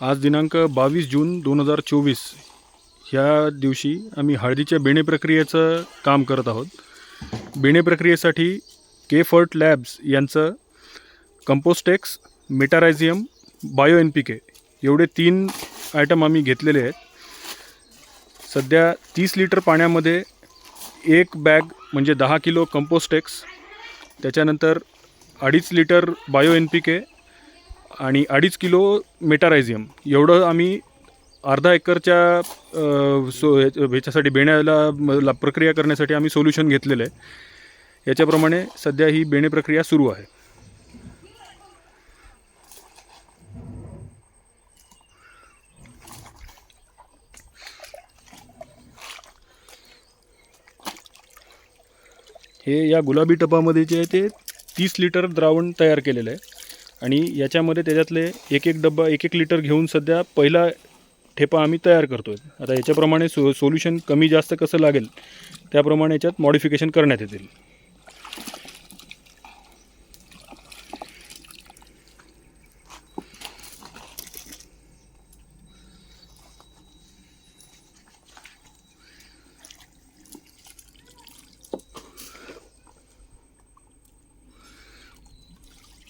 आज दिनांक बावीस जून दोन हजार चोवीस. ह्या दिवशी आम्ही हळदीच्या बेणे प्रक्रियेचं काम करत आहोत. बेणे प्रक्रियेसाठी के फर्ट लॅब्स यांचं Compostex Metarhizium bio N P K एवढे तीन आयटम आम्ही घेतलेले आहेत. सध्या तीस लिटर पाण्यामध्ये एक बॅग म्हणजे दहा किलो कंपोस्टेक्स त्याच्यानंतर अडीच litre bio N P K आणि अडीच किलो मेटारायझियम. एवढं आम्ही अर्धा एकरच्या सो ह्याच्यासाठी बेण्याला ला- प्रक्रिया करण्यासाठी आम्ही सोल्युशन घेतलेलं आहे. याच्याप्रमाणे सध्या ही बेणे प्रक्रिया सुरू आहे. हे या गुलाबी टपामध्ये जे आहे ते तीस लिटर द्रावण तयार केलेलं आहे. आणि याच्यामध्ये त्याच्यातले एक एक डब्बा एक एक लिटर घेऊन सध्या पहिला ठेपा आम्ही तयार करतो आहे आता याच्याप्रमाणे सो सोल्युशन कमी जास्त कसं लागेल त्याप्रमाणे याच्यात मॉडिफिकेशन करण्यात येतील.